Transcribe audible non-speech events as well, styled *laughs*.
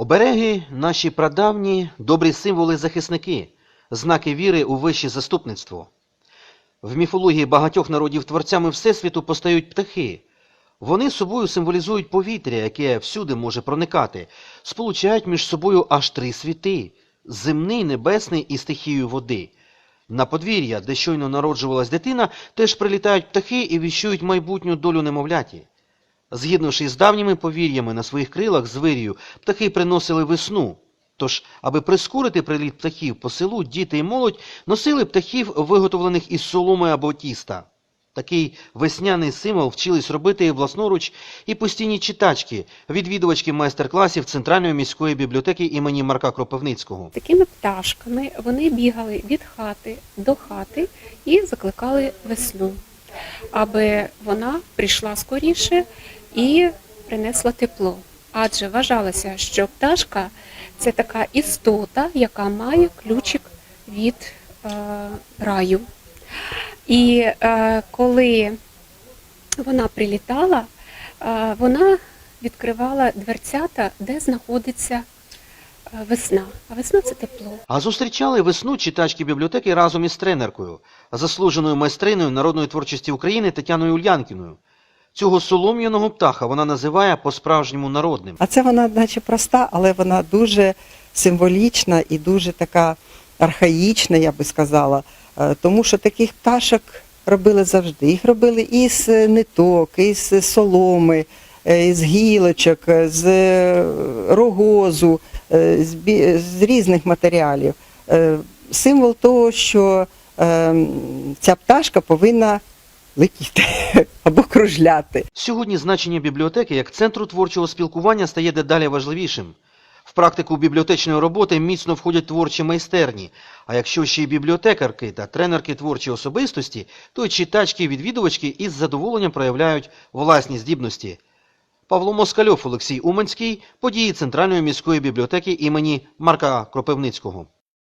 Обереги наші прадавні добрі символи захисники, знаки віри у вище заступництво. В міфології багатьох народів творцями Всесвіту постають птахи. Вони собою символізують повітря, яке всюди може проникати, сполучають між собою аж три світи земний, небесний і стихію води. На подвір'я, де щойно народжувалась дитина, теж прилітають птахи і віщують майбутню долю немовляті. Згідно ж із давніми повір'ями на своїх крилах з птахи приносили весну. Тож, аби прискорити приліт птахів по селу, діти і молодь носили птахів, виготовлених із соломи або тіста. Такий весняний символ вчились робити власноруч і постійні читачки, відвідувачки майстер-класів Центральної міської бібліотеки імені Марка Кропивницького. Такими пташками вони бігали від хати до хати і закликали весну, аби вона прийшла скоріше і принесла тепло. Адже вважалося, що пташка це така істота, яка має ключик від е, раю. І е, коли вона прилітала, е, вона відкривала дверцята, де знаходиться е, весна. А весна це тепло. А зустрічали весну читачки бібліотеки разом із тренеркою, заслуженою майстриною народної творчості України Тетяною Ульянкіною. Цього солом'яного птаха вона називає по-справжньому народним. А це вона, наче проста, але вона дуже символічна і дуже така архаїчна, я би сказала. Е, Тому що таких пташок робили завжди. Їх робили із ниток, із соломи, е, із гілочок, е, з рогозу, з різних матеріалів. Символ того, що е, ця пташка повинна летіти *laughs* або кружляти. Сьогодні значення бібліотеки як центру творчого спілкування стає дедалі важливішим. В практику бібліотечної роботи міцно входять творчі майстерні, а якщо ще й бібліотекарки та тренерки творчої особистості, то читачки і відвідувачки із задоволенням проявляють власні здібності. Павло Москальов, Олексій Уманський, події Центральної міської бібліотеки імені Марка Кропивницького.